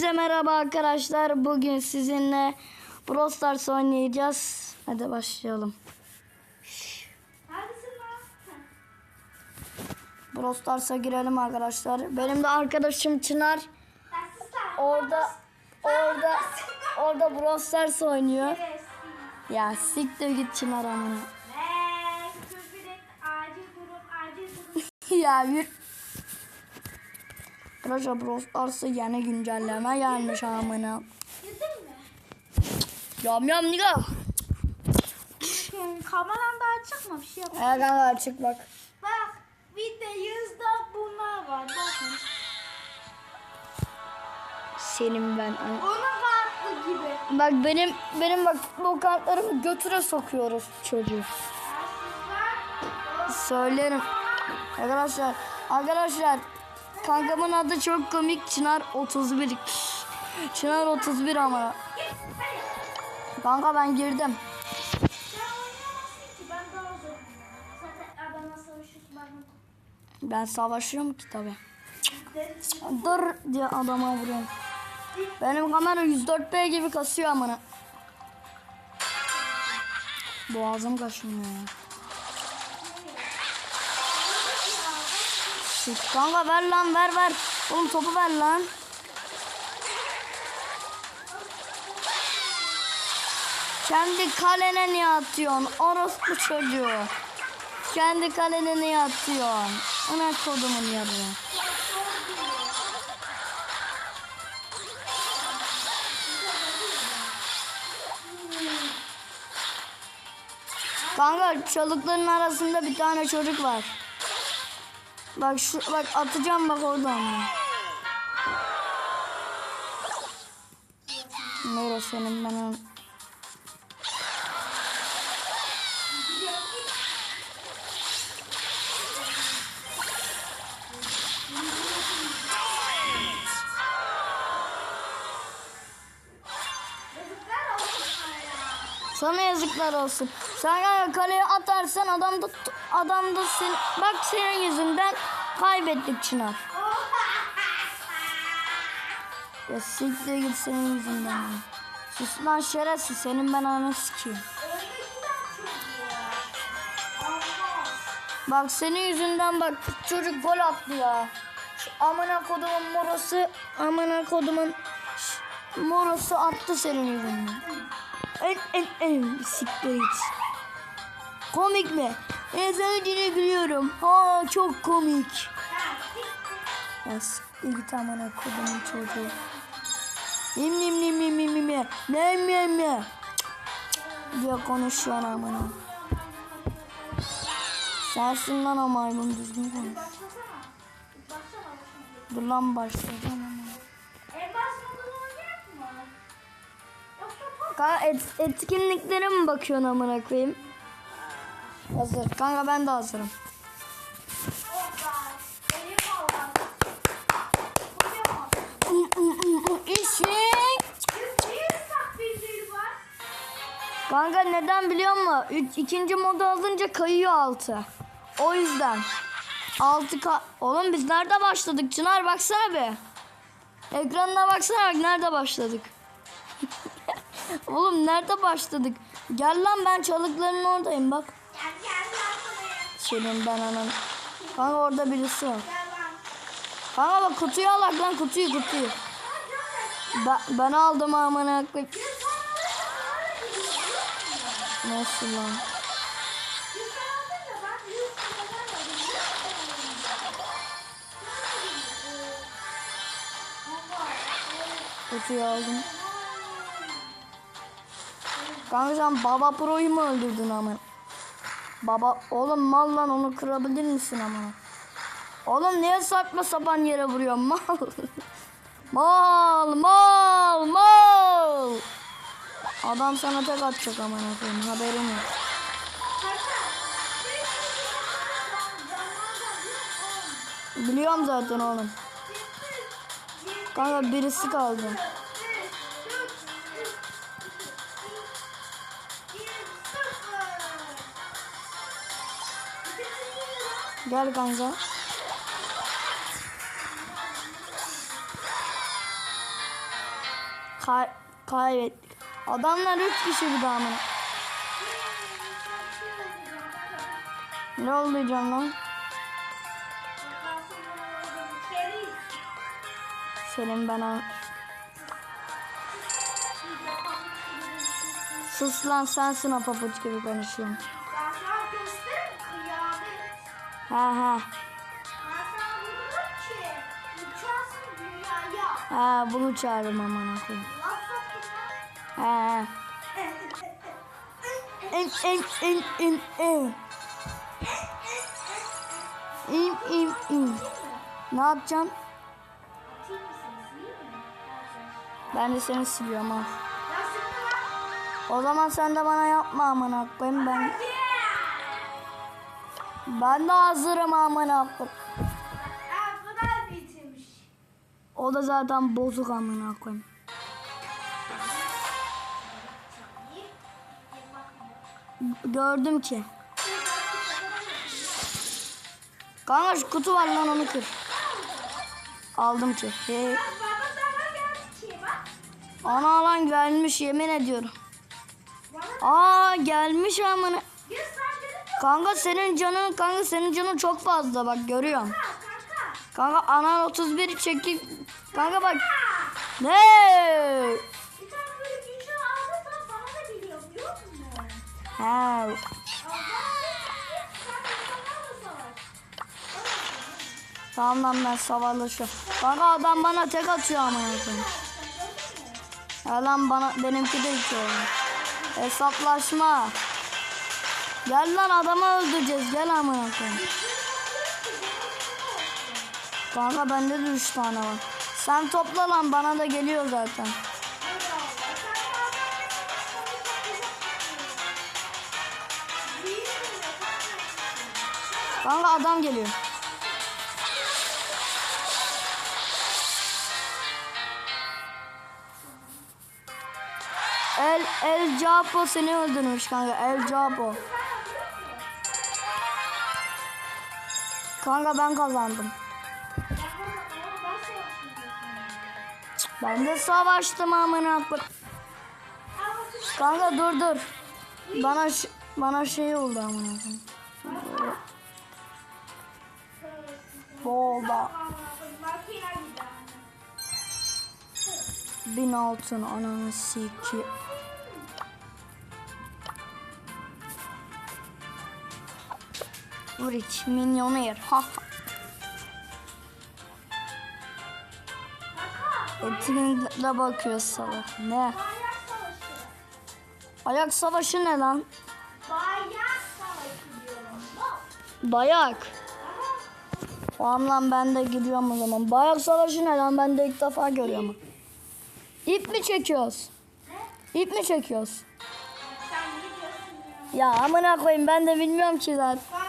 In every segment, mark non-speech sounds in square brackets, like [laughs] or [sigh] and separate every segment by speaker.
Speaker 1: Hepinize merhaba arkadaşlar. Bugün sizinle Brawl Stars oynayacağız. Hadi başlayalım. Brawl Stars'a girelim arkadaşlar. Benim de arkadaşım Çınar orada orada orada Brawl Stars oynuyor. Ya siktir git Çınar amına. [laughs] Ya bir Arkadaşlar Brawl Stars'a yeni güncelleme gelmiş amına. Yam yam niga.
Speaker 2: Kameran da açık mı? Bir şey yok.
Speaker 1: Evet kanka açık bak.
Speaker 2: Bak bir de yüzde bunlar var. Bakın.
Speaker 1: Senin ben.
Speaker 2: Onun kartlı gibi.
Speaker 1: Bak benim benim bak bu kartlarımı götüre sokuyoruz çocuğu. Söylerim. Arkadaşlar arkadaşlar kankamın adı çok komik Çınar 31. Çınar 31 ama. Kanka ben girdim.
Speaker 2: Ben
Speaker 1: savaşıyorum ki tabi. Dur diye adama vuruyorum. Benim kamera 104p gibi kasıyor amına. Boğazım kaşınıyor. Şşt, Kanka ver lan ver ver. Oğlum topu ver lan. Kendi kalene niye atıyorsun? Orospu çocuğu. Kendi kalene niye atıyorsun? Ana kodumun yarı. Kanka çalıkların arasında bir tane çocuk var. Bak şu bak atacağım bak oradan. Neyse senin ben onu-
Speaker 2: Yazıklar olsun sana ya.
Speaker 1: Sana yazıklar olsun. Sen kanka kaleye atarsan adam da adam da sen bak senin yüzünden kaybettik Çınar. Ya siktir git senin yüzünden. Sus lan şerefsiz senin ben ananı sikeyim. Bak senin yüzünden bak çocuk gol attı ya. Şu amına kodumun morosu amına kodumun morosu attı senin yüzünden. En en en siktir git. Komik mi? Ben sadece gülüyorum. Aa çok komik. Ya siktir git amına kodumun çocuğu. Nim nim nim nim nim nim nim nim nim nim diye konuşuyor amına. Sensin lan o maymun düzgün konuş. Dur lan başlayacağım ama.
Speaker 2: Top
Speaker 1: Kanka et, etkinliklere mi bakıyorsun amına koyayım? Hazır. Kanka ben de hazırım. İşin. Kanka neden biliyor musun? Üç, ikinci modu alınca kayıyor altı. O yüzden. Altı ka... Oğlum biz nerede başladık Çınar baksana be. Ekranına baksana bak nerede başladık. [laughs] Oğlum nerede başladık? Gel lan ben çalıkların oradayım bak. Senin ben anan. Kanka orada birisi var. Kanka bak kutuyu al lan kutuyu kutuyu. Ben, ben aldım amına koyayım. Nasıl lan? Kutuyu aldım. Kanka sen Baba Pro'yu mu öldürdün ama? Baba oğlum mal lan onu kırabilir misin ama? Oğlum niye saçma sapan yere vuruyorsun mal? [laughs] mal mal mal. Adam sana tek atacak aman koyayım haberin yok. Biliyorum zaten oğlum. Kanka birisi kaldı. Gel kanka. Kay kaybettik. Adamlar üç kişi bir daha mı? Ne olacağım lan? Senin bana... Sus lan sensin o papuç gibi konuşuyorsun. Ha ha. Ha bunu çağırırım aman koyayım. Ha. En en en en en. İm im im. Ne yapacağım? Ben de seni siliyorum ha. O zaman sen de bana yapma amına koyayım ben. Ben de hazırım amına koyayım. O da zaten bozuk amına koyayım. Gördüm ki. Kanka şu kutu var lan onu kır. Aldım ki. Hey. Ana lan gelmiş yemin ediyorum. Aa gelmiş amına. Kanka senin canın kanka senin canın çok fazla bak görüyorum. Kanka anan 31 çekip kanka bak. Ne?
Speaker 2: Savaş.
Speaker 1: Tamam lan ben savaşıyorum. Kanka adam bana tek atıyor amına koyayım. Ya lan bana benimki de iki oldu. Hesaplaşma. Gel lan adamı öldüreceğiz. Gel amına koyayım. Kanka bende de üç tane var. Sen topla lan bana da geliyor zaten. Kanka adam geliyor. El El Capo seni öldürmüş kanka. El Capo. Kanka ben kazandım. Ben de savaştım amına Kanka dur dur. Bana bana şey oldu amına. Bolda. Bin altın ananı siki. Rich milyoner. Ha ha. Etine bakıyor salak. Ne? Ayak savaşı ne lan? Dayak. Tamam lan ben de gidiyorum o zaman. Bayak savaşı ne lan? Ben de ilk defa görüyorum. İp mi çekiyoruz? İp mi çekiyoruz? Ya amına koyayım ben de bilmiyorum ki zaten.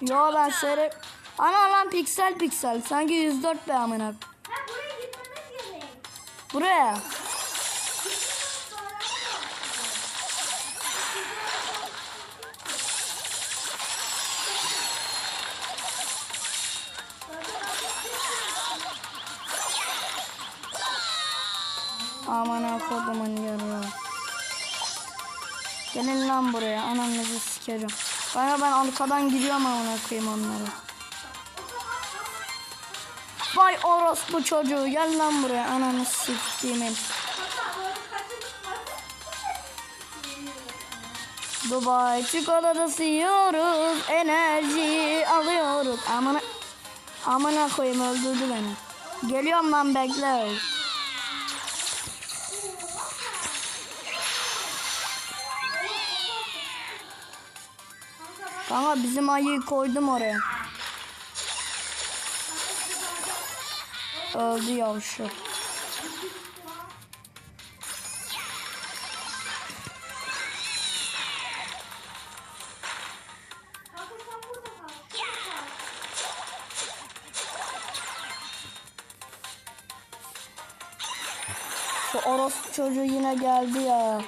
Speaker 1: Yo ben seyret... Ana lan piksel piksel. Sanki 104 be amına.
Speaker 2: Buraya.
Speaker 1: Aman kodumun yarıyor. Gelin lan buraya. Ananızı sikerim. Bana ben arkadan gidiyorum amına koyayım onları. Vay orospu çocuğu gel lan buraya ananı siktiğimin. Dubai çikolatası yiyoruz, enerji alıyoruz. Amına amına koyayım öldürdü beni. Geliyorum lan bekle. Kanka bizim ayıyı koydum oraya. Öldü
Speaker 2: kal.
Speaker 1: Şu orospu çocuğu yine geldi ya.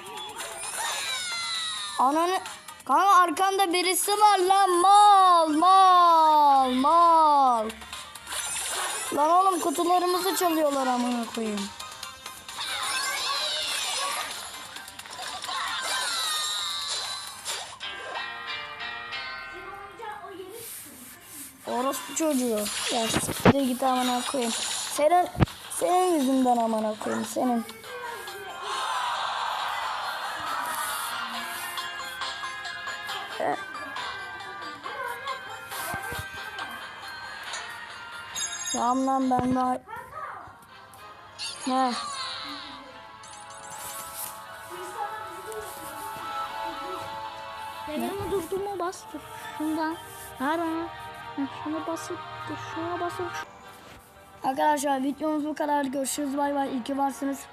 Speaker 1: Ananı... Kanka arkanda birisi var lan mal mal mal.
Speaker 2: Lan oğlum kutularımızı çalıyorlar amına koyayım. Orospu çocuğu. Ya siktir git amına koyayım. Senin senin yüzünden amına koyayım senin. Tamam lan ben daha... Ne?
Speaker 1: Benim durduğumu bastır. Şundan. Heh, Şuna basıp şuna basıp
Speaker 2: Arkadaşlar videomuz bu kadar. Görüşürüz. Bay bay. İyi ki varsınız.